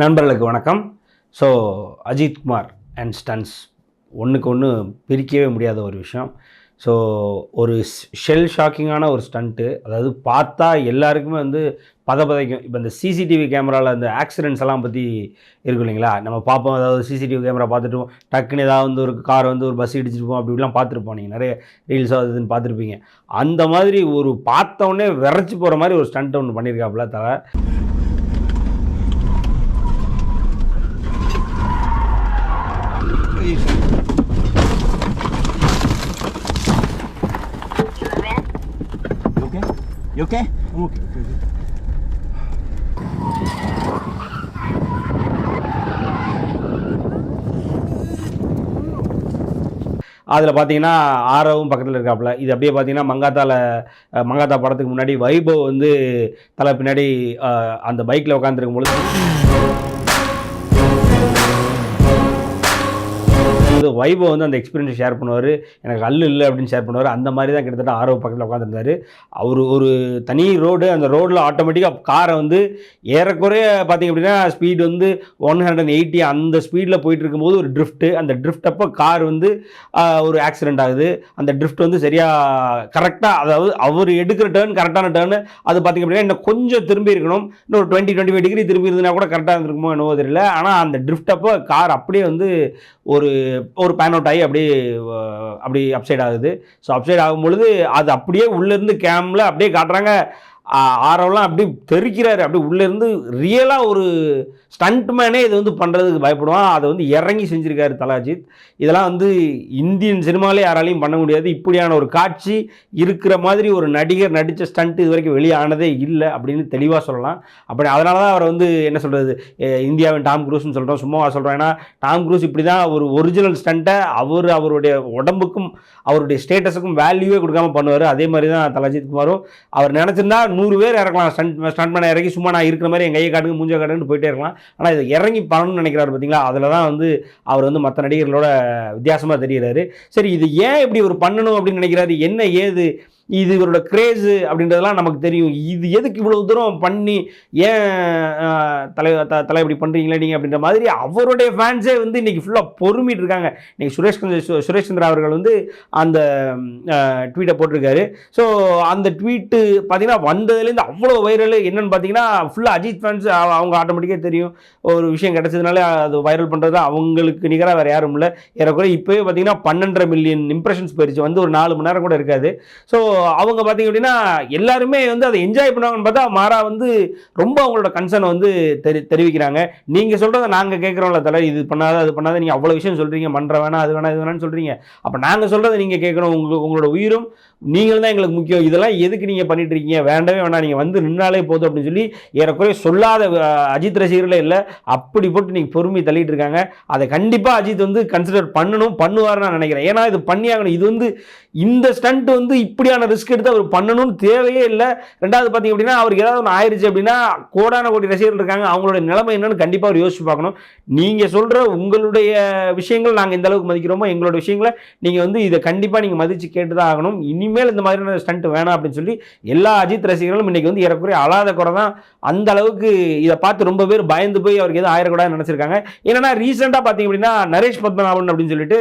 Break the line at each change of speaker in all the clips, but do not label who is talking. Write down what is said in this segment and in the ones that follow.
நண்பர்களுக்கு வணக்கம். So Ajith Kumar and stunts ஒன்றுக்கு ஒன்று பிரிக்கவே முடியாத ஒரு விஷயம். ஸோ ஒரு ஷெல் ஷாக்கிங்கான ஒரு ஸ்டண்ட்டு அதாவது பார்த்தா எல்லாருக்குமே வந்து பதபதைக்கும் இப்போ இந்த சிசிடிவி கேமராவில் அந்த ஆக்சிடென்ட்ஸ் எல்லாம் பற்றி இருக்கும் இல்லைங்களா? நம்ம பார்ப்போம் அதாவது சிசிடிவி கேமரா பார்த்துட்டு டக்குன்னு ஏதாவது வந்து ஒரு கார் வந்து ஒரு பஸ் இடிச்சிருப்போம் அப்படி இப்படிலாம் பார்த்துருப்போம் நீங்கள் நிறைய ரீல்ஸ் அதுன்னு பார்த்துருப்பீங்க. அந்த மாதிரி ஒரு பார்த்தோன்னே விரைச்சி போகிற மாதிரி ஒரு ஸ்டண்ட் ஒன்று பண்ணியிருக்காப்புல தலை
You okay? You okay? I'm okay. okay, okay.
அதில் பார்த்தீங்கன்னா ஆரவும் பக்கத்தில் இருக்காப்புல இது அப்படியே பார்த்தீங்கன்னா மங்காத்தால மங்காத்தா படத்துக்கு முன்னாடி வைபவ் வந்து தலை பின்னாடி அந்த பைக்கில் உட்காந்துருக்கும் பொழுது அதாவது வைபோ வந்து அந்த எக்ஸ்பீரியன்ஸ் ஷேர் பண்ணுவார். எனக்கு அல்லு இல்லை அப்படின்னு ஷேர் பண்ணுவார். அந்த மாதிரி தான் கிட்டத்தட்ட ஆர்வ பக்கத்தில் உட்காந்துருந்தார் அவர் ஒரு தனி ரோடு அந்த ரோட்டில் ஆட்டோமேட்டிக்காக காரை வந்து ஏறக்குறைய பார்த்தீங்க அப்படின்னா ஸ்பீடு வந்து ஒன் ஹண்ட்ரட் அண்ட் எயிட்டி அந்த ஸ்பீடில் போயிட்டு இருக்கும்போது ஒரு ட்ரிஃப்ட்டு அந்த ட்ரிஃப்ட் அப்போ கார் வந்து ஒரு ஆக்சிடென்ட் ஆகுது. அந்த ட்ரிஃப்ட் வந்து சரியாக கரெக்டாக அதாவது அவர் எடுக்கிற டேர்ன் கரெக்டான டேர்னு அது பார்த்தீங்க அப்படின்னா இன்னும் கொஞ்சம் திரும்பி இருக்கணும். இன்னும் ஒரு டுவெண்ட்டி டுவெண்ட்டி ஃபைவ் டிகிரி திரும்பி இருந்தால் கூட கரெக்டாக இருந்திருக்குமோ என்னவோ தெரியல. ஆனால் அந்த ட்ரிஃப்ட் அப்போ கார் அப்படியே வந்து ஒரு ஒரு பேன் அவுட் ஆகி அப்படியே அப்படி அப்சைட் ஆகுது. ஸோ அப்சைட் ஆகும் பொழுது அது அப்படியே உள்ளேருந்து கேமில் அப்படியே காட்டுறாங்க. ஆரவெல்லாம் அப்படி தெரிக்கிறாரு. அப்படி உள்ளேருந்து ரியலாக ஒரு ஸ்டண்ட்மேனே இது வந்து பண்ணுறதுக்கு பயப்படுவான். அதை வந்து இறங்கி செஞ்சுருக்காரு தலாஜித். இதெல்லாம் வந்து இந்தியன் சினிமாலே யாராலையும் பண்ண முடியாது. இப்படியான ஒரு காட்சி இருக்கிற மாதிரி ஒரு நடிகர் நடித்த ஸ்டண்ட் இது வரைக்கும் வெளியானதே இல்லை அப்படின்னு தெளிவாக சொல்லலாம். அப்படி அதனால தான் அவரை வந்து என்ன சொல்கிறது இந்தியாவின் டாம் குரூஸ்னு சொல்கிறோம் சும்மாவா சொல்கிறோம் ஏன்னா டாம் குரூஸ் இப்படி தான் ஒரு ஒரிஜினல் ஸ்டண்ட்டை அவர் அவருடைய உடம்புக்கும் அவருடைய ஸ்டேட்டஸுக்கும் வேல்யூவே கொடுக்காம பண்ணுவார். அதே மாதிரி தான் தலஜித் குமாரும். அவர் நினச்சிருந்தா நூறு பேர் இறக்கலாம். ஸ்டண்ட் ஸ்டண்ட் பண்ண இறங்கி சும்மா நான் இருக்கிற மாதிரி என் கையை காட்டுங்க மூஞ்ச காட்டுன்னு போயிட்டே இருக்கலாம். ஆனால் இதை இறங்கி பண்ணணும்னு நினைக்கிறாரு பார்த்தீங்களா அதில் தான் வந்து அவர் வந்து மற்ற நடிகர்களோட வித்தியாசமாக தெரிகிறாரு சரி இது ஏன் இப்படி ஒரு பண்ணணும் அப்படின்னு நினைக்கிறாரு? என்ன ஏது? இது இவரோட கிரேஸு அப்படின்றதெல்லாம் நமக்கு தெரியும். இது எதுக்கு இவ்வளோ தூரம் பண்ணி ஏன் தலை த- தலை இப்படி பண்ணுறீங்களே நீங்கள் அப்படின்ற மாதிரி அவருடைய ஃபேன்ஸே வந்து இன்றைக்கி ஃபுல்லாக பொறுமிட்டு இருக்காங்க. இன்றைக்கி சுரேஷ் சந்திர- சு- சுரேஷ் சந்திரா அவர்கள் வந்து அந்த ட்வீட்டை போட்டிருக்காரு. ஸோ அந்த ட்வீட்டு பார்த்தீங்கன்னா வந்ததுலேருந்து அவ்வளோ வைரல் என்னென்னு பார்த்தீங்கன்னா ஃபுல்லாக அஜித் ஃபேன்ஸ் அவங்க ஆட்டோமேட்டிக்காக தெரியும். ஒரு விஷயம் கிடச்சதுனால அது வைரல் பண்ணுறது அவங்களுக்கு நிகராக வேறு யாரும் இல்லை. ஏறக்குறைய இப்போவே பார்த்தீங்கன்னா பன்னெண்டரை மில்லியன் இம்ப்ரெஷன்ஸ் போயிடுச்சு வந்து ஒரு நாலு மணி நேரம் கூட இருக்காது. ஸோ அவங்க பார்த்தீங்க அப்படின்னா எல்லாருமே வந்து அதை என்ஜாய் பண்ணுவாங்கன்னு பார்த்தா மாறா வந்து ரொம்ப அவங்களோட கன்சர்னை வந்து தெரி தெரிவிக்கிறாங்க. நீங்கள் சொல்கிறத நாங்கள் கேட்குறோம்ல தலை இது பண்ணாத அது பண்ணாத நீங்கள் அவ்வளோ விஷயம் சொல்கிறீங்க பண்ணுற வேணாம் அது வேணாம் இது வேணாம்னு சொல்கிறீங்க அப்போ நாங்கள் சொல்கிறத நீங்கள் கேட்கணும் உங்களுக்கு உங்களோட உயிரும் நீங்கள் தான் எங்களுக்கு முக்கியம். இதெல்லாம் எதுக்கு நீங்கள் பண்ணிட்டு இருக்கீங்க? வேண்டவே வேணாம் நீங்கள் வந்து நின்னாலே போதும் அப்படின்னு சொல்லி ஏறக்குறைய சொல்லாத அஜித் ரசிகர்களே இல்லை அப்படி போட்டு நீங்கள் பொறுமை தள்ளிட்டு இருக்காங்க. அதை கண்டிப்பாக அஜித் வந்து கன்சிடர் பண்ணணும் பண்ணுவார் நான் நினைக்கிறேன். ஏன்னா இது பண்ணியாகணும். இது வந்து இந்த ஸ்டண்ட் வந்து இப்படியான ரிஸ்க் எடுத்து அவர் பண்ணணும்னு தேவையே இல்லை. ரெண்டாவது பார்த்தீங்க அப்படின்னா அவருக்கு ஏதாவது ஒன்று ஆயிடுச்சு அப்படின்னா கோடான கோடி ரசிகர்கள் இருக்காங்க. அவங்களோட நிலைமை என்னன்னு கண்டிப்பாக அவர் யோசிச்சு பார்க்கணும். நீங்கள் சொல்கிற உங்களுடைய விஷயங்கள் நாங்கள் எந்த அளவுக்கு மதிக்கிறோமோ எங்களோட விஷயங்களை நீங்கள் வந்து இதை கண்டிப்பாக நீங்கள் மதித்து கேட்டு தான் ஆகணும். இனிமேல் இந்த மாதிரியான ஸ்டண்ட் வேணாம் அப்படின்னு சொல்லி எல்லா அஜித் ரசிகர்களும் இன்னைக்கு வந்து ஏறக்குறைய அழாத குறை தான் அந்த அளவுக்கு இதை பார்த்து ரொம்ப பேர் பயந்து போய் அவருக்கு எதுவும் ஆயிரக்கூடாதுன்னு நினச்சிருக்காங்க. ஏன்னா ரீசெண்டாக பார்த்தீங்க அப்படின்னா நரேஷ் பத்மநாபன் அப்படின்னு சொல்லிட்டு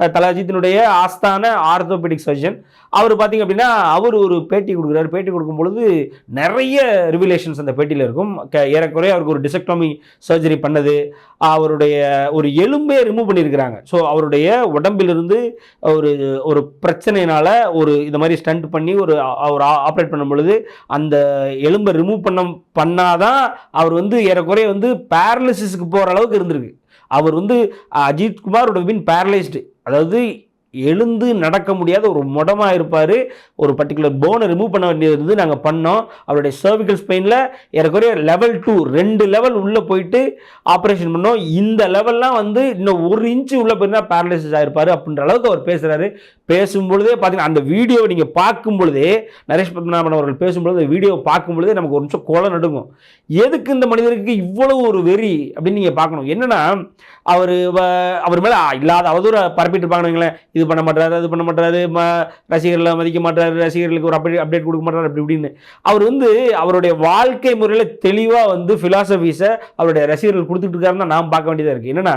அஹ், தல அஜித்தினுடைய ஆஸ்தான ஆர்த்தோபெடிக் சர்ஜன் அவர் பார்த்தீங்க அப்படின்னா அவர் ஒரு பேட்டி கொடுக்குறாரு. பேட்டி கொடுக்கும் பொழுது நிறைய ரிவிலேஷன்ஸ் அந்த பேட்டியில் இருக்கும். க- ஏறக்குறைய அவருக்கு ஒரு டிசெக்டோமி சர்ஜரி பண்ணது. அவருடைய ஒரு எலும்பே ரிமூவ் பண்ணியிருக்கிறாங்க. ஸோ அவருடைய உடம்பிலிருந்து ஒரு ஒரு பிரச்சனையினால் ஒரு இந்த மாதிரி ஸ்டண்ட் பண்ணி ஒரு அவர் ஆப்ரேட் பண்ணும் பொழுது அந்த எலும்பை ரிமூவ் பண்ண பண்ணாதான் அவர் வந்து ஏறக்குறைய வந்து பேரலிசிஸ்க்கு போகிற அளவுக்கு இருந்திருக்கு. அவர் வந்து அஜித் குமார் வின் பேரலைஸ்டு அதாவது எழுந்து நடக்க முடியாத ஒரு முடமாக இருப்பார். ஒரு பர்டிகுலர் போனை ரிமூவ் பண்ண வேண்டியது நாங்கள் பண்ணோம். அவருடைய cervical ஸ்பெயினில் ஏறக்குறைய லெவல் டூ ரெண்டு லெவல் உள்ளே போயிட்டு ஆப்ரேஷன் பண்ணோம். இந்த லெவல்லாம் வந்து இன்னும் ஒரு இன்ச்சு உள்ளே போயிருந்தா பேரலைசிஸ் ஆகிருப்பார் அப்படின்ற அளவுக்கு அவர் பேசுகிறாரு பேசும்பொழுதே பார்த்தீங்கன்னா அந்த வீடியோவை நீங்கள் பார்க்கும் பொழுதே நரேஷ் பத்மநாபன் அவர்கள் பேசும்பொழுது அந்த வீடியோவை பார்க்கும் பொழுதே நமக்கு ஒரு நிமிஷம் கோலம் நடுங்கும். எதுக்கு இந்த மனிதருக்கு இவ்வளவு ஒரு வெறி அப்படின்னு நீங்கள் பார்க்கணும்? என்னன்னா அவர் அவர் மேலே இல்லாத அவதூறு பரப்பிட்டு இருப்பாங்கன்னு இது பண்ண மாட்டாரு அது பண்ண மாட்டாரு ம ரசிகர்களை மதிக்க மாட்டாரு ரசிகர்களுக்கு ஒரு அப்டேட் அப்டேட் கொடுக்க மாட்டாரு அப்படி இப்படின்னு. அவர் வந்து அவருடைய வாழ்க்கை முறையில் தெளிவாக வந்து ஃபிலாசபிஸை அவருடைய ரசிகர்கள் கொடுத்துட்டு இருக்காருன்னு தான் நாம் பார்க்க வேண்டியதாக இருக்குது என்னென்னா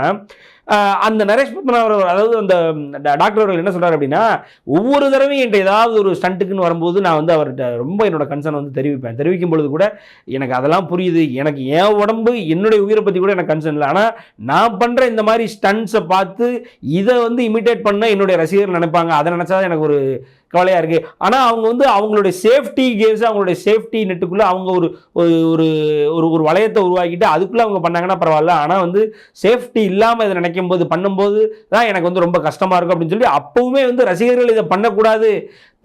அந்த நரேஷ் பத்மநாபர் அவர் அதாவது அந்த ட- டாக்டர் அவர்கள் என்ன சொல்கிறார் அப்படின்னா ஒவ்வொரு தடவையும் என்கிட்ட ஏதாவது ஒரு ஸ்டண்ட்டுக்குன்னு வரும்போது நான் வந்து அவர்கிட்ட ரொம்ப என்னோட கன்சர்ன் வந்து தெரிவிப்பேன். தெரிவிக்கும் பொழுது கூட எனக்கு அதெல்லாம் புரியுது. எனக்கு என் உடம்பு என்னுடைய உயிரை பற்றி கூட எனக்கு கன்சர்ன் இல்லை. ஆனால் நான் பண்ணுற இந்த மாதிரி ஸ்டண்ட்ஸை பார்த்து இதை வந்து இமிட்டேட் பண்ண என்னுடைய ரசிகர்கள் நினைப்பாங்க. அதை நினச்சா எனக்கு ஒரு கவலையாக இருக்குது ஆனால் அவங்க வந்து அவங்களுடைய சேஃப்டி கேர்ஸ் அவங்களுடைய சேஃப்டி நெட்டுக்குள்ளே அவங்க ஒரு ஒரு ஒரு ஒரு ஒரு வளையத்தை உருவாக்கிட்டு அதுக்குள்ளே அவங்க பண்ணாங்கன்னா பரவாயில்ல. ஆனால் வந்து சேஃப்டி இல்லாமல் இதை நினைக்கும் போது பண்ணும்போது தான் எனக்கு வந்து ரொம்ப கஷ்டமாக இருக்கும் அப்படின்னு சொல்லி அப்போவுமே வந்து ரசிகர்கள் இதை பண்ணக்கூடாது.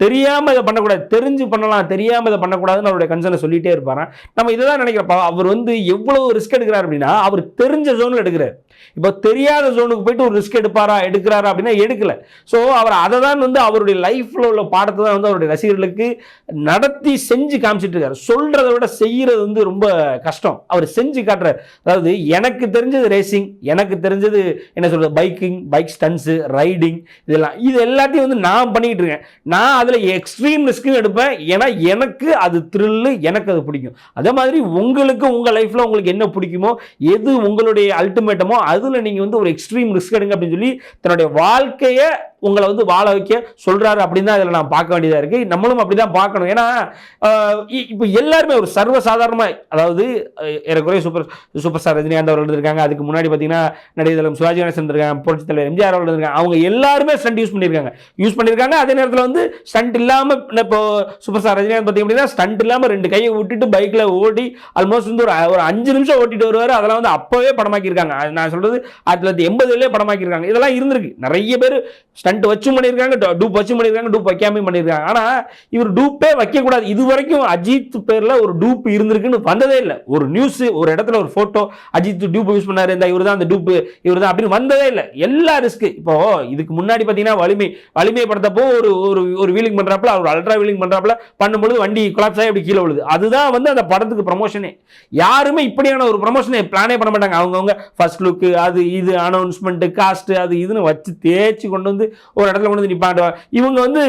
தெரியாமல் இதை பண்ணக்கூடாது. தெரிஞ்சு பண்ணலாம் தெரியாமல் இதை பண்ணக்கூடாதுன்னு அவருடைய கன்சர்னை சொல்லிகிட்டே இருப்பாராம் நம்ம இதை தான் நினைக்கிறப்ப அவர் வந்து எவ்வளோ ரிஸ்க் எடுக்கிறார் அப்படின்னா அவர் தெரிஞ்ச ஜோனில் எடுக்கிறார். இப்போ தெரியாத ஜோனுக்கு போயிட்டு ஒரு ரிஸ்க் எடுப்பாரா எடுக்கிறாரா அப்படின்னா எடுக்கல. ஸோ அவர் அதை தான் வந்து அவருடைய லைஃப்பில் உள்ள பாடத்தை தான் வந்து அவருடைய ரசிகர்களுக்கு நடத்தி செஞ்சு காமிச்சிட்டு இருக்காரு சொல்கிறத விட செய்கிறது வந்து ரொம்ப கஷ்டம். அவர் செஞ்சு காட்டுறாரு. அதாவது எனக்கு தெரிஞ்சது ரேசிங் எனக்கு தெரிஞ்சது என்ன சொல்கிறது பைக்கிங் பைக் ஸ்டன்ஸு ரைடிங் இதெல்லாம். இது எல்லாத்தையும் வந்து நான் பண்ணிக்கிட்டு இருக்கேன் நான் அதில் எக்ஸ்ட்ரீம் ரிஸ்க்கும் எடுப்பேன். ஏன்னா எனக்கு அது த்ரில்லு எனக்கு அது பிடிக்கும். அதே மாதிரி உங்களுக்கு உங்கள் லைஃப்பில் உங்களுக்கு என்ன பிடிக்குமோ எது உங்களுடைய அல்டிமேட்டமோ அதில் நீங்கள் வந்து ஒரு எக்ஸ்ட்ரீம் ரிஸ்க் எடுங்க அப்படின்னு சொல்லி தன்னுடைய வாழ்க்கையை உங்களை வந்து வாழ வைக்க சொல்கிறாரு அப்படின்னு தான் இதில் நான் பார்க்க வேண்டியதாக இருக்குது நம்மளும் அப்படி தான் பார்க்கணும். ஏன்னா இ- இப்போ எல்லாருமே ஒரு சர்வசாதாரணமாக அதாவது ஏறக்குறைய சூப்பர் சூப்பர் ஸ்டார் ரஜினிகாந்த் அவர்கள் இருந்திருக்காங்க. அதுக்கு முன்னாடி பார்த்தீங்கன்னா நடிகர் சிவாஜி கணேசன் இருக்காங்க புரட்சி தலைவர் எம்ஜிஆர் அவர்கள் இருக்காங்க அவங்க எல்லாருமே ஸ்டண்ட் யூஸ் பண்ணியிருக்காங்க. யூஸ் பண்ணியிருக்காங்க. அதே நேரத்தில் வந்து ஸ்டண்ட் இல்லாமல் இப்போ சூப்பர் ஸ்டார் ரஜினிகாந்த் பார்த்தீங்க அப்படின்னா ஸ்டண்ட் இல்லாமல் ரெண்டு கையை விட்டுட்டு பைக்கில் ஓடி ஆல்மோஸ்ட் வந்து ஒரு ஒரு அஞ்சு நிமிஷம் ஓட்டிட்டு வருவார். அதெல்லாம் வந்து அப்போவே படமாக்கியிருக்காங்க. நான் சொல்கிறது ஆயிரத்தி தொள்ளாயிரத்தி எண்பதுலேயே படமாக்கியிருக்காங்க. இதெல்லாம் இருந்திருக்கு. நிறைய பேர் ஸ்டண்ட் வச்சும் பண்ணியிருக்காங்க டூப் வச்சும் பண்ணியிருக்காங்க டூப் வைக்காமே பண்ணியிருக்காங்க ஆனால் இவர் டூப்பே வைக்கக்கூடாது. இது வரைக்கும் அஜித் பேரில் ஒரு டூப் இருந்திருக்குன்னு வந்ததே இல்லை. ஒரு நியூஸ் ஒரு இடத்துல ஒரு ஃபோட்டோ அஜித் டூப் யூஸ் பண்ணார் இந்த இவர் தான் அந்த டூப் இவர் தான் அப்படின்னு வந்ததே இல்லை. எல்லா ரிஸ்க்கு இப்போ இதுக்கு முன்னாடி பார்த்தீங்கன்னா வலிமை வலிமை படுத்தப்போ ஒரு ஒரு ஒரு வீலிங் பண்ணுறாப்புல அவர் அல்ட்ரா வீலிங் பண்ணுறாப்புல பண்ணும்பொழுது வண்டி கொலாப்ஸ் ஆகி அப்படி கீழே விழுது. அதுதான் வந்து அந்த படத்துக்கு ப்ரமோஷனே யாருமே இப்படியான ஒரு ப்ரமோஷனை பிளானே பண்ண மாட்டாங்க. அவங்கவுங்க ஃபர்ஸ்ட் லுக்கு அது இது அனௌன்ஸ்மெண்ட்டு காஸ்ட்டு அது இதுன்னு வச்சு தேய்ச்சி கொண்டு வந்து ஒரு இடத்துல கொண்டு வந்து நிப்பாட்டுவாங்க இவங்க வந்து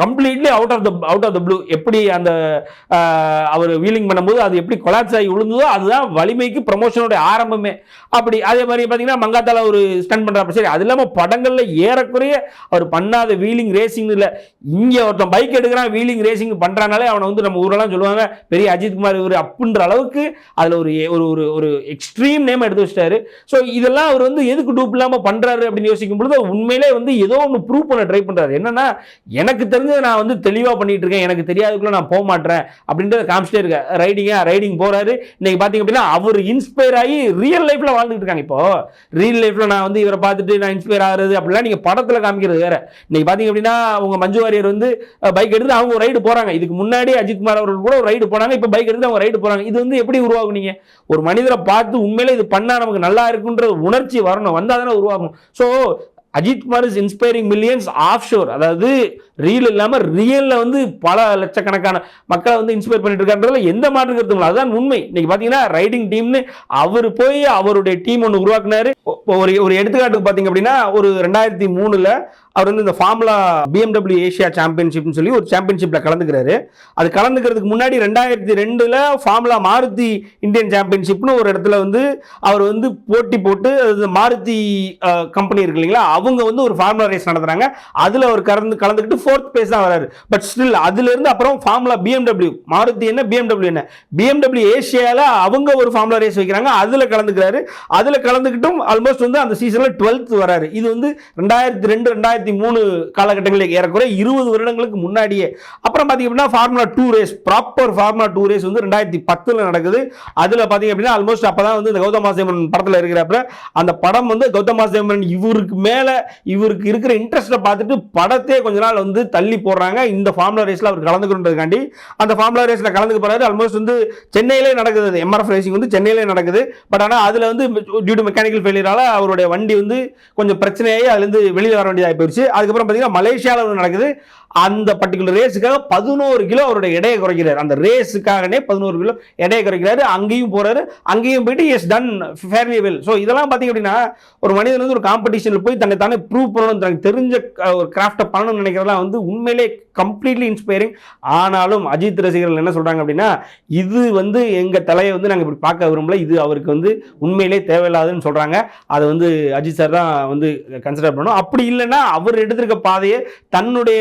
completely out of the out of the blue எப்படி அந்த அவர் வீலிங் பண்ணும்போது அது எப்படி கொலாப்ஸ் ஆகி விழுந்ததோ அதுதான் வலிமைக்கு ப்ரமோஷனோட ஆரம்பமே. அப்படி அதே மாதிரி பார்த்தீங்கன்னா மங்காத்தால ஒரு ஸ்டன் பண்ணுறாப்ப சரி அது இல்லாமல் படங்களில் ஏறக்குறைய அவர் பண்ணாத வீலிங் ரேசிங் இல்லை. இங்கே ஒருத்தன் பைக் எடுக்கிறான் வீலிங் ரேசிங் பண்ணுறானாலே அவனை வந்து நம்ம ஊரெல்லாம் சொல்லுவாங்க பெரிய அஜித் குமார் இவர் அப்படின்ற அளவுக்கு அதில் ஒரு ஒரு ஒரு ஒரு எக்ஸ்ட்ரீம் நேம் எடுத்து வச்சிட்டாரு. ஸோ இதெல்லாம் அவர் வந்து எதுக்கு டூப் இல்லாமல் பண்ணுறாரு அப்படின்னு யோசிக்கும் பொழுது உண்மையிலே வந்து ஏதோ ஒன்று ப்ரூவ் பண்ண ட்ரை பண்ணுறாரு என்னன்னா எனக்கு தெரிஞ்சதை நான் வந்து தெளிவாக பண்ணிட்டு இருக்கேன். எனக்கு தெரியாதுக்குள்ளே நான் போக மாட்டேன் அப்படின்றத காமிச்சிட்டே இருக்கேன் ரைடிங்காக ரைடிங் போகிறாரு இன்னைக்கு பார்த்தீங்க அப்படின்னா அவர் இன்ஸ்பயர் ஆகி ரியல் லைஃப்பில் வாழ்ந்துட்டு இருக்காங்க இப்போ. ரியல் லைஃப்பில் நான் வந்து இவரை பார்த்துட்டு நான் இன்ஸ்பயர் ஆகிறது அப்படிலாம் நீங்கள் படத்தில் காமிக்கிறது வேற. இன்னைக்கு பார்த்தீங்க அப்படின்னா அவங்க மஞ்சு வாரியர் வந்து பைக் எடுத்து அவங்க ரைடு போகிறாங்க இதுக்கு முன்னாடி அஜித்குமார் அவர்கள் கூட ஒரு ரைடு போனாங்க. இப்போ பைக் எடுத்து அவங்க ரைடு போகிறாங்க இது வந்து எப்படி உருவாகும் நீங்கள் ஒரு மனிதரை பார்த்து உண்மையிலே இது பண்ணால் நமக்கு நல்லா இருக்குன்ற உணர்ச்சி வரணும். வந்தால் தானே உருவாகும். So Ajith Kumar is inspiring millions of shore அதாவது ரீல் இல்லாமல் ரியலில் வந்து பல லட்சக்கணக்கான மக்களை வந்து இன்ஸ்பயர் பண்ணிட்டு இருக்கான்றதுல எந்த மாற்று கருத்தும் இல்லை. அதுதான் உண்மை. இன்னைக்கு பார்த்தீங்கன்னா ரைடிங் டீம்னு அவர் போய் அவருடைய டீம் ஒன்று உருவாக்குனாரு. இப்போ ஒரு ஒரு எடுத்துக்காட்டுக்கு பார்த்தீங்க அப்படின்னா ஒரு ரெண்டாயிரத்தி மூணில் அவர் வந்து இந்த ஃபார்முலா பிஎம்டபிள்யூ ஏஷியா சாம்பியன்ஷிப்னு சொல்லி ஒரு சாம்பியன்ஷிப்பில் கலந்துக்கிறாரு. அது கலந்துக்கிறதுக்கு முன்னாடி ரெண்டாயிரத்தி ரெண்டில் ஃபார்முலா மாருதி இந்தியன் சாம்பியன்ஷிப்னு ஒரு இடத்துல வந்து அவர் வந்து போட்டி போட்டு அது மாருதி கம்பெனி இருக்கு இல்லைங்களா? அவங்க வந்து ஒரு ஃபார்முலா ரேஸ் நடத்துகிறாங்க அதில் அவர் கலந்து கலந்துக்கிட்டு ஃபோர்த் பேஸ் தான் வராரு. பட் ஸ்டில் அதுலேருந்து அப்புறம் ஃபார்முலா பிஎம்டபிள்யூ மாருதி என்ன பிஎம்டபிள்யூ என்ன? பிஎம்டபிள்யூ ஏஷியாவில் அவங்க ஒரு ஃபார்முலா ரேஸ் வைக்கிறாங்க. அதில் கலந்துக்கிறாரு. அதில் கலந்துக்கிட்டும் ஆல்மோஸ்ட் வந்து அந்த சீசனில் டுவெல்த் வராரு. இது வந்து ரெண்டாயிரத்தி ரெண்டு ரெண்டாயிரத்தி மூணு காலகட்டங்களில் ஏறக்குறைய இருபது வருடங்களுக்கு முன்னாடியே. அப்புறம் பார்த்தீங்க அப்படின்னா formula two race proper formula two race வந்து ரெண்டாயிரத்தி பத்தில் நடக்குது. அதில் பார்த்தீங்க அப்படின்னா ஆல்மோஸ்ட் அப்போ தான் வந்து இந்த கௌதம் வாசுதேவன் படத்தில் இருக்கிறப்ப அந்த படம் வந்து கௌதம் வாசுதேவன் இவருக்கு மேலே இவருக்கு இருக்கிற இன்ட்ரெஸ்ட்டை பார்த்துட்டு படத்தே கொஞ்ச நாள் வந்து தள்ளி போடுறாங்க. இந்த ஃபார்முலா ரேஸில் அவர் கலந்துக்கணுன்றதுக்காண்டி அந்த ஃபார்முலா ரேஸில் கலந்துக்க போகிறாரு ஆல்மோஸ்ட் வந்து சென்னையிலே நடக்குது எம்ஆர்எஃப் ரேசிங் வந்து சென்னையிலே நடக்குது. பட் ஆனால் அதில் வந்து டியூ டு மெக்கானிக்கல் ஃபெயிலியரால் அவருடைய வண்டி வந்து கொஞ்சம் பிரச்சனையாகி அதுலேருந்து வெளியில் வர வேண்டியதாகி போயிடுச்சு அதுக்கப்புறம் பார்த்தீங்கன்னா மலேசியாவில் ஒன்று நடக்குது. அந்த பர்டிகுலர் ரேஸுக்காக பதினோரு கிலோ அவருடைய எடையை குறைக்கிறார். அந்த ரேஸுக்காகனே பதினோரு கிலோ எடையை குறைக்கிறாரு. அங்கேயும் போறாரு. அங்கேயும் போயிட்டு has done fairly well so இதெல்லாம் பார்த்தீங்க அப்படின்னா ஒரு மனிதன் வந்து ஒரு காம்படிஷனில் போய் தன்னை தானே ப்ரூவ் பண்ணணும் தனக்கு தெரிஞ்ச ஒரு கிராஃப்டை பண்ணணும்னு நினைக்கிறதெல்லாம் வந்து உண்மையிலே கம்ப்ளீட்லி இன்ஸ்பைரிங் ஆனாலும் அஜித் ரசிகர்கள் என்ன சொல்கிறாங்க அப்படின்னா இது வந்து எங்கள் தலையை வந்து நாங்கள் இப்படி பார்க்க விரும்பல. இது அவருக்கு வந்து உண்மையிலே தேவையில்லாதுன்னு சொல்கிறாங்க அதை வந்து அஜித் சார் தான் வந்து கன்சிடர் பண்ணணும். அப்படி இல்லைன்னா அவர் எடுத்திருக்க பாதையை தன்னுடைய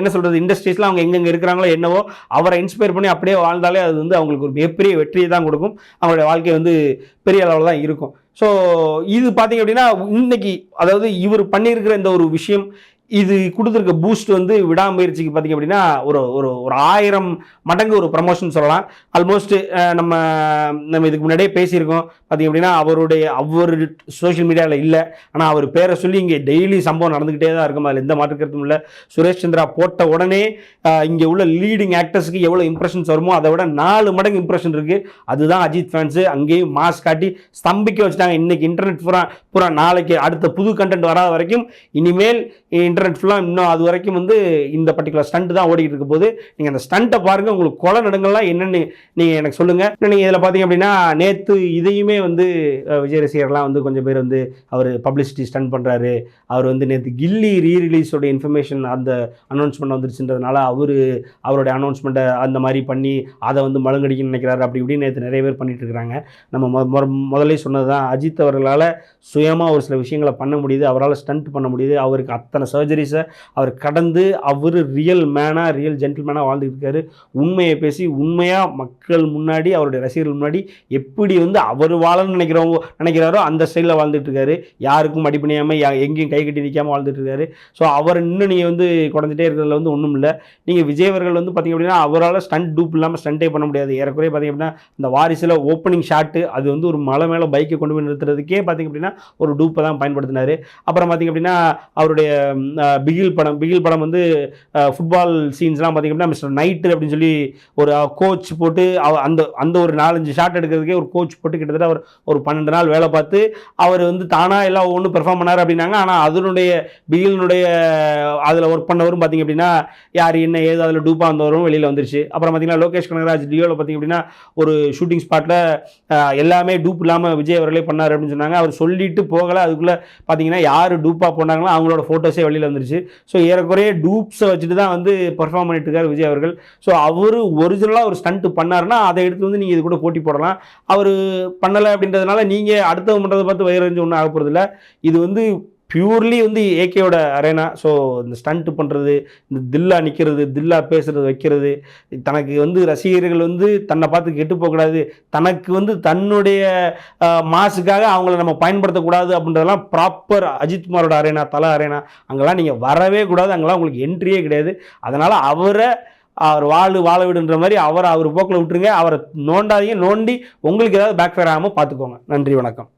என்ன சொல்கிறது இண்டஸ்ட்ரீஸ்லாம் அவங்க எங்கெங்கே இருக்கிறாங்களோ என்னவோ அவரை இன்ஸ்பயர் பண்ணி அப்படியே வாழ்ந்தாலே அது வந்து அவங்களுக்கு ஒரு மிகப்பெரிய வெற்றியை தான் கொடுக்கும். அவங்களுடைய வாழ்க்கை வந்து பெரிய அளவில் தான் இருக்கும். ஸோ இது பார்த்தீங்க அப்படின்னா இன்னைக்கு அதாவது இவர் பண்ணியிருக்கிற இந்த ஒரு விஷயம் இது கொடுத்துருக்க பூஸ்ட் வந்து விடாமுயற்சிக்கு பார்த்தீங்க அப்படின்னா ஒரு ஒரு ஒரு ஆயிரம் மடங்கு ஒரு ப்ரமோஷன் சொல்லலாம். ஆல்மோஸ்ட் நம்ம நம்ம இதுக்கு முன்னாடியே பேசியிருக்கோம். பார்த்தீங்க அப்படின்னா அவருடைய அவர் சோஷியல் மீடியாவில் இல்லை. ஆனால் அவர் பேரை சொல்லி இங்கே டெய்லி சம்பவம் நடந்துக்கிட்டே தான் இருக்கும். அதில் எந்த மாற்று இல்லை. சுரேஷ் சந்திரா போட்ட உடனே இங்கே உள்ள லீடிங் ஆக்டர்ஸுக்கு எவ்வளோ இம்ப்ரெஷன்ஸ் வருமோ அதை விட நாலு மடங்கு இம்ப்ரெஷன் இருக்குது அதுதான் அஜித் ஃபேன்ஸு அங்கேயும் மாஸ் காட்டி ஸ்தம்பிக்க வச்சுட்டாங்க. இன்றைக்கி இன்டர்நெட் பூரா பூரா நாளைக்கு அடுத்த புது கண்டென்ட் வராத வரைக்கும் இனிமேல் இன்டர்நெட் ஃபுல்லாக இன்னும் அது வரைக்கும் வந்து இந்த பர்டிகுலர் ஸ்டண்ட் தான் ஓடிக்கிட்டு இருக்க போது நீங்கள் அந்த ஸ்டண்ட்டை பாருங்கள் உங்களுக்கு கொலை நடுங்கள்லாம் என்னென்னு நீங்கள் எனக்கு சொல்லுங்கள் நீங்கள் இதில் பார்த்தீங்க அப்படின்னா நேற்று இதையுமே வந்து விஜய் ரசிகர்லாம் வந்து கொஞ்சம் பேர் வந்து அவர் பப்ளிசிட்டி ஸ்டண்ட் பண்ணுறாரு அவர் வந்து நேற்று கில்லி ரீரிலீஸோட இன்ஃபர்மேஷன் அந்த அனௌன்ஸ்மெண்ட் வந்துருச்சுன்றதுனால அவர் அவருடைய அனௌன்ஸ்மெண்ட்டை அந்த மாதிரி பண்ணி அதை வந்து மழுங்கடிக்கணும்னு நினைக்கிறாரு. அப்படி இப்படின்னு நேற்று நிறைய பேர் பண்ணிட்டு இருக்கிறாங்க. நம்ம மொ- மொ- சொன்னது தான் அஜித் அவர்களால் சுயமாக ஒரு சில விஷயங்களை பண்ண முடியுது அவரால் ஸ்டண்ட் பண்ண முடியுது அவருக்கு அத்தனை சர்ஜ் சர்ஜரிஸை அவர் கடந்து அவர் ரியல் மேனாக ரியல் ஜென்டில்மேனாக வாழ்ந்துட்டு இருக்காரு. உண்மையை பேசி உண்மையாக மக்கள் முன்னாடி அவருடைய ரசிகர்கள் முன்னாடி எப்படி வந்து அவர் வாழணும்னு நினைக்கிறவங்க நினைக்கிறாரோ அந்த ஸ்டைலில் வாழ்ந்துட்டு இருக்காரு. யாருக்கும் அடிப்பணியாமல் எங்கேயும் கை கட்டி நிற்காமல் வாழ்ந்துட்டு இருக்காரு. ஸோ அவர் இன்னும் நீங்கள் வந்து குறைஞ்சிட்டே இருக்கிறதுல வந்து ஒன்றும் இல்லை. நீங்கள் விஜயவர்கள் வந்து பார்த்தீங்க அப்படின்னா அவரால் ஸ்டண்ட் டூப் இல்லாமல் ஸ்டண்டே பண்ண முடியாது. ஏறக்குறைய பார்த்தீங்க அப்படின்னா இந்த வாரிசில் ஓப்பனிங் ஷாட்டு அது வந்து ஒரு மலை மேலே பைக்கை கொண்டு போய் நிறுத்துறதுக்கே பார்த்தீங்க அப்படின்னா ஒரு டூப்பை தான் பயன்படுத்தினார். அப்புறம் பார்த்தீங்க அப்படின்னா அவருடைய பிகில் படம் பிகில் படம் வந்து ஃபுட்பால் சீன்ஸ்லாம் பார்த்திங்க அப்படின்னா மிஸ்டர் நைட்டு அப்படின்னு சொல்லி ஒரு கோச் போட்டு அந்த அந்த ஒரு நாலஞ்சு ஷாட் எடுக்கிறதுக்கே ஒரு கோச் போட்டு கிட்டத்தட்ட அவர் ஒரு பன்னெண்டு நாள் வேலை பார்த்து அவர் வந்து தானாக எல்லாம் ஒன்று பெர்ஃபார்ம் பண்ணார் அப்படின்னாங்க. ஆனால் அதனுடைய பிகிலினுடைய அதில் ஒர்க் பண்ணவரும் பார்த்தீங்க அப்படின்னா யார் என்ன ஏது அதில் டூப்பாக வந்தவரும் வெளியில் வந்துருச்சு. அப்புறம் பார்த்திங்கன்னா லோகேஷ் கனகராஜ் டியோவில் பார்த்தீங்க அப்படின்னா ஒரு ஷூட்டிங் ஸ்பாட்டில் எல்லாமே டூப் இல்லாமல் விஜய் அவர்களே பண்ணார் அப்படின்னு சொன்னாங்க. அவர் சொல்லிட்டு போகலை. அதுக்குள்ளே பார்த்தீங்கன்னா யார் டூப்பாக போனாங்களோ அவங்களோட ஃபோட்டோஸே வெளியில் வந்துருச்சு. ஸோ ஏறக்குறைய டூப்ஸை வச்சுட்டு தான் வந்து பெர்ஃபார்ம் பண்ணிட்டு இருக்காரு விஜய் அவர்கள். ஸோ அவர் ஒரிஜினலாக ஒரு ஸ்டண்ட் பண்ணாருன்னா அதை எடுத்து வந்து நீங்கள் இது கூட போட்டி போடலாம். அவர் பண்ணலை அப்படின்றதுனால நீங்கள் அடுத்தவங்க பண்ணுறதை பார்த்து வயிறு ஒன்றும் ஆக போகிறதில்ல இது வந்து பியூர்லி வந்து ஏகேயோட அரேனா ஸோ இந்த ஸ்டண்ட்டு பண்ணுறது இந்த தில்லா நிற்கிறது தில்லா பேசுகிறது வைக்கிறது தனக்கு வந்து ரசிகர்கள் வந்து தன்னை பார்த்து கெட்டு போகக்கூடாது. தனக்கு வந்து தன்னுடைய மாசுக்காக அவங்கள நம்ம பயன்படுத்தக்கூடாது அப்படின்றதெல்லாம் ப்ராப்பர் அஜித்குமாரோட அரேனா தலை அரேனா அங்கெல்லாம் நீங்கள் வரவே கூடாது. அங்கெல்லாம் உங்களுக்கு என்ட்ரியே கிடையாது. அதனால் அவரை அவர் வாழ் வாழ விடுன்ற மாதிரி அவரை அவர் போக்கில் விட்டுருங்க. அவரை நோண்டாதீங்க. நோண்டி உங்களுக்கு ஏதாவது பேக் ஃபயர் ஆகாமல் பார்த்துக்கோங்க. நன்றி வணக்கம்.